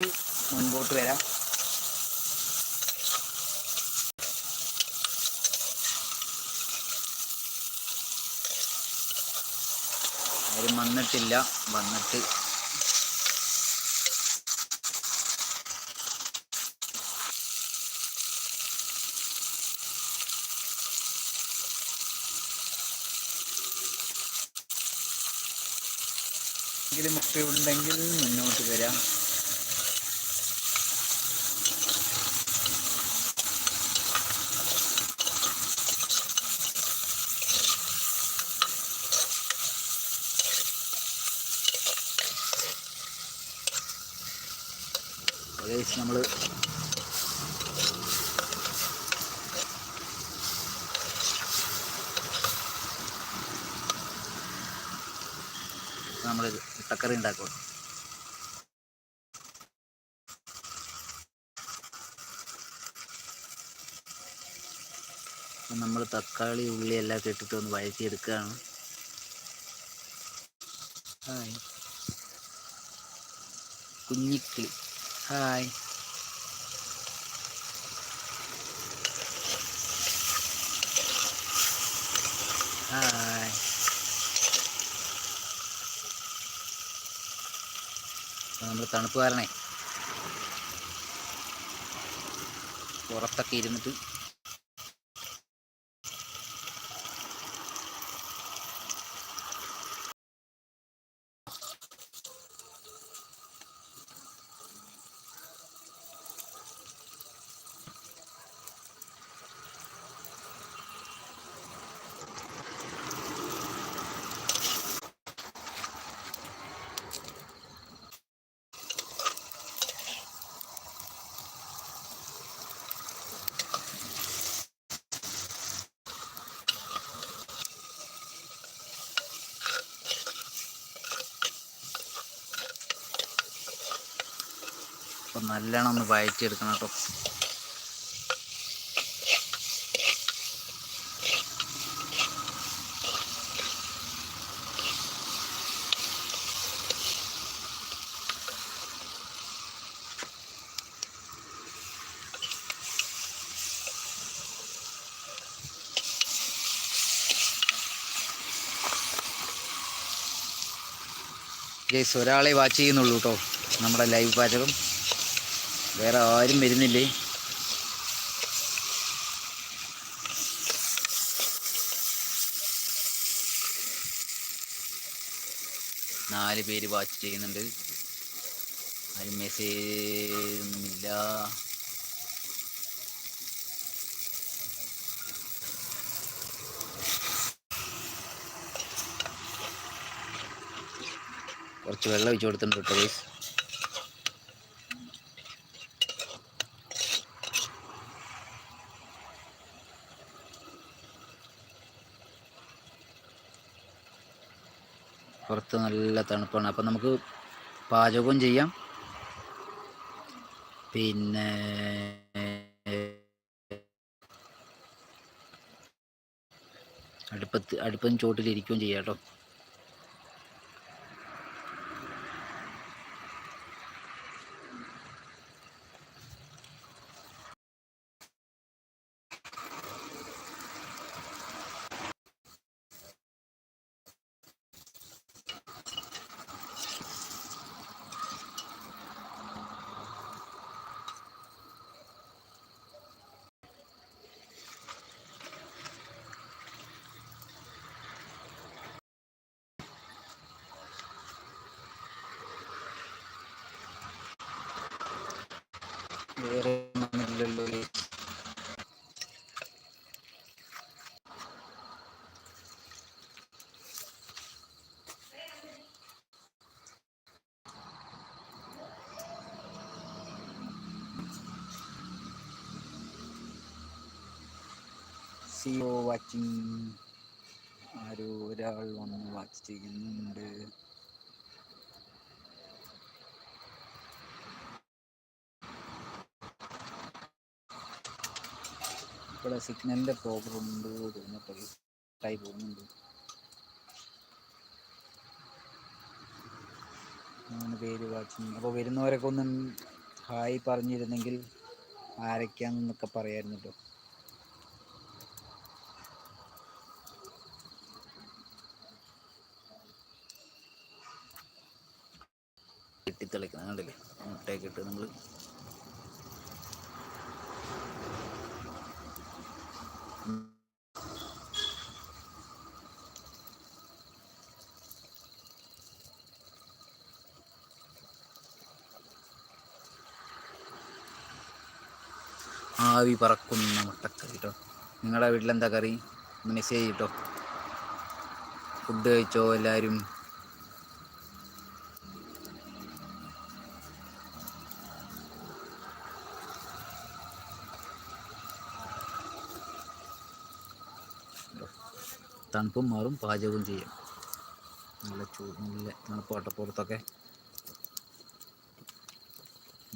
മുൻപോട്ട് വരാം. ആരും വന്നിട്ടില്ല. വന്നിട്ട് എന്തെങ്കിലും മുട്ടയുണ്ടെങ്കിൽ മുന്നോട്ട് വരാം. നമ്മൾ നമ്മൾ മുട്ടക്കറി ഉണ്ടാക്കും. നമ്മൾ തക്കാളി ഉള്ളി എല്ലാം ഇട്ടിട്ട് ഒന്ന് വഴറ്റിയെടുക്കുകയാണ്. കുഞ്ഞിക്കിളി ഹായ് ഹായ് നമ്മൾ തണുപ്പ് കാരണേ. പുറത്തൊക്കെ ഇരുന്നിട്ട് നല്ലോണം ഒന്ന് വഴറ്റിയെടുക്കണം കേട്ടോ. ജയ്സ് ഒരാളെ വാച്ച് ചെയ്യുന്നുള്ളൂ കേട്ടോ. നമ്മുടെ ലൈവ് പാചകം. വേറെ ആരും വരുന്നില്ലേ? നാല് പേര് വാച്ച് ചെയ്യുന്നുണ്ട്. ആരും മെസ്സേജ് ഒന്നുമില്ല കുറച്ച് വെള്ളം ഒഴിച്ചു കൊടുത്തിട്ടുണ്ട് കേട്ടോ പുറത്ത് നല്ല തണുപ്പാണ്. അപ്പം നമുക്ക് പാചകവും ചെയ്യാം. പിന്നെ അടുപ്പത്ത് അടുപ്പം ചോട്ടിലിരിക്കുകയും ചെയ്യാം കേട്ടോ. വേറെ ഒന്നുമില്ലല്ലോ. സിഒ വാച്ചിങ് ആരോ ഒരാൾ വന്ന് വാച്ച് ചെയ്യുന്നുണ്ട് ഇവിടെ സിഗ്നലിന്റെ പ്രോബ്ലം ഉണ്ട് തോന്നിട്ട് കട്ടായി പോകുന്നുണ്ട്. മൂന്ന് പേര് വാച്ചിങ്. അപ്പോൾ വരുന്നവരൊക്കെ ഒന്ന് ഹായ് പറഞ്ഞിരുന്നെങ്കിൽ ആരൊക്കെയാണെന്നൊക്കെ പറയായിരുന്നു കേട്ടോ കെട്ടിത്തെളിക്കണം കണ്ടില്ലേ? മുട്ടയൊക്കെ ഇട്ട് നമ്മൾ ആവി പറക്കുന്ന മുട്ടക്കറി കേട്ടോ. നിങ്ങളുടെ വീട്ടിലെന്താ കറി? മെസ്സേജ് കേട്ടോ. ഫുഡ് കഴിച്ചോ എല്ലാവരും തണുപ്പും മാറും പാചകവും ചെയ്യും. നല്ല ചൂ നല്ല തണുപ്പോട്ടെ പുറത്തൊക്കെ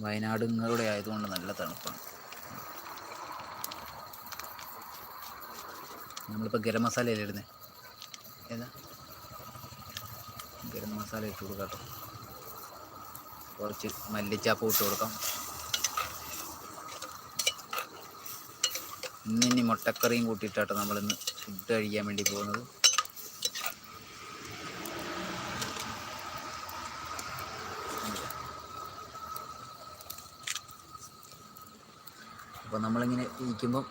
വയനാട് ആയതുകൊണ്ട് നല്ല തണുപ്പാണ്. നമ്മളിപ്പോൾ ഗരം മസാല അല്ലേ ഇടുന്നത് ഏതാ? ഗരം മസാല ഇട്ട് കൊടുക്കാം കുറച്ച് മല്ലിച്ചാപ്പ് ഇട്ട് കൊടുക്കാം. ഇന്നിനി മുട്ടക്കറിയും കൂട്ടിയിട്ടാട്ടോ നമ്മളിന്ന് ഫുഡ് കഴിക്കാൻ വേണ്ടി പോകുന്നത്. അപ്പോൾ നമ്മളിങ്ങനെ ഇരിക്കുമ്പം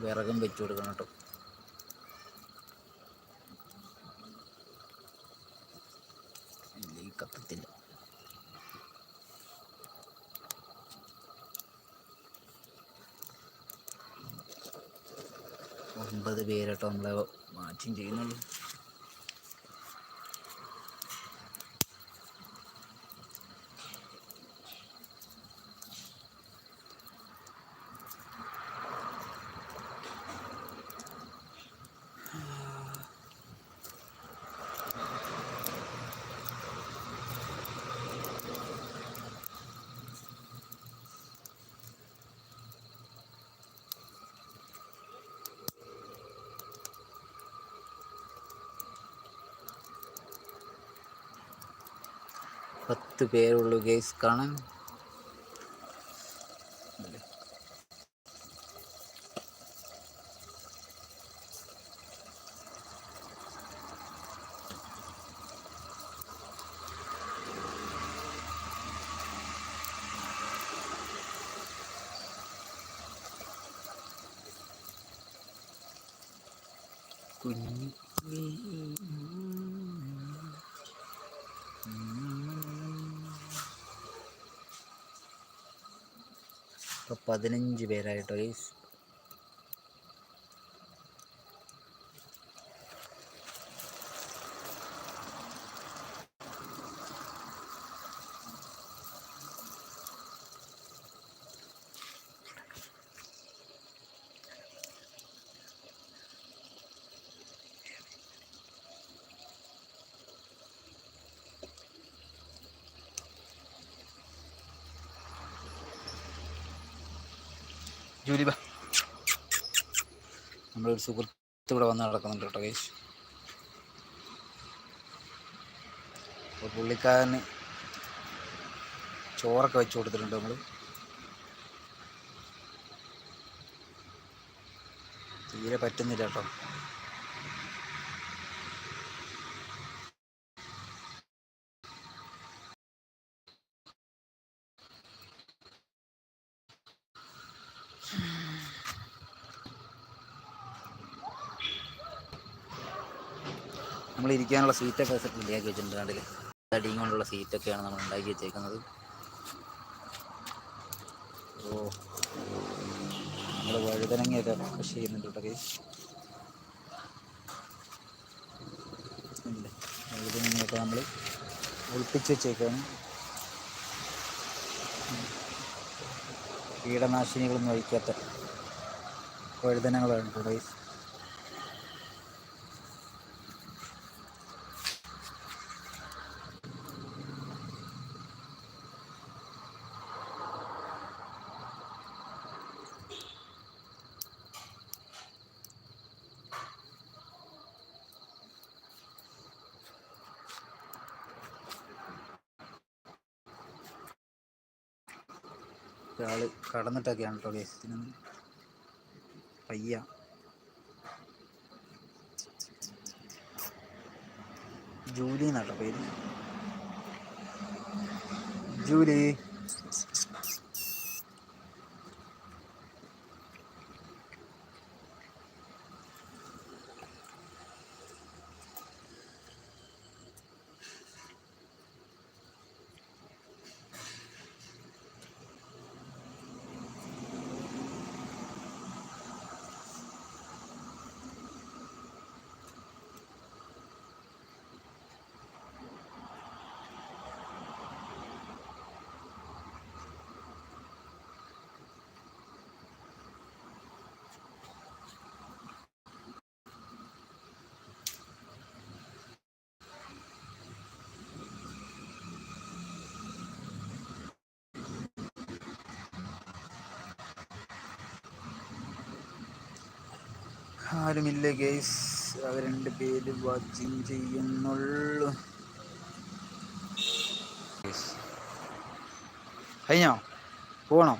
വിറകും വെച്ച് കൊടുക്കണം കേട്ടോ. കത്തത്തില്ല. ഒമ്പത് പേരട്ടോ നമ്മളെ വാച്ചിങ് ചെയ്യുന്നുള്ളൂ. പത്ത് പേരുള്ളൂ ഗേസ് കാണാൻ. കുഞ്ഞി. ഇപ്പോൾ പതിനഞ്ച് പേരായിട്ടോ ഗൈസ് ജൂലി ബാ. നമ്മളൊരു സുഹൃത്ത് ഇവിടെ വന്ന് നടക്കുന്നുണ്ട് കേട്ടോ കേസ് അപ്പോൾ പുള്ളിക്കാരന് ചോറൊക്കെ വെച്ച് കൊടുത്തിട്ടുണ്ട് നമ്മൾ തീരെ പറ്റുന്നില്ല കേട്ടോ. നമ്മൾ ഇരിക്കാനുള്ള സീറ്റൊക്കെ സെറ്റ് റെഡിയാക്കി വെച്ചിട്ടുണ്ട് കണ്ടില്ലേ തടിയും കൊണ്ടുള്ള സീറ്റൊക്കെയാണ് നമ്മൾ ഉണ്ടാക്കി വെച്ചേക്കുന്നത് ഓ നമ്മൾ വഴുതനങ്ങയൊക്കെ കൃഷി ചെയ്യുന്നുണ്ട്. കണ്ടില്ലേ? വഴുതനങ്ങയൊക്കെ നമ്മൾ ഒളിപ്പിച്ച് വെച്ചേക്കാണ് കീടനാശിനികളൊന്നും ഒഴിക്കാത്ത വഴുതനങ്ങളാണ് കേട്ടോ ഒരാൾ കടന്നിട്ടൊക്കെയാണ് കേട്ടോ ഗേസ് ഇതിനൊന്നും പയ്യ. ജൂലി എന്നാട്ടോ പേര്. ജൂലി. ആരുമില്ല ഗേസ്. അവർ രണ്ട് പേര് വാച്ചിങ് ചെയ്യുന്നുള്ളു. കഴിഞ്ഞോ? പോണോ?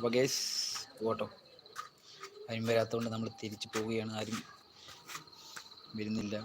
അപ്പോൾ ഗേസ് പോട്ടോ ആരും വരാത്തതുകൊണ്ട് നമ്മൾ തിരിച്ചു പോവുകയാണ്. ആരും വരുന്നില്ല.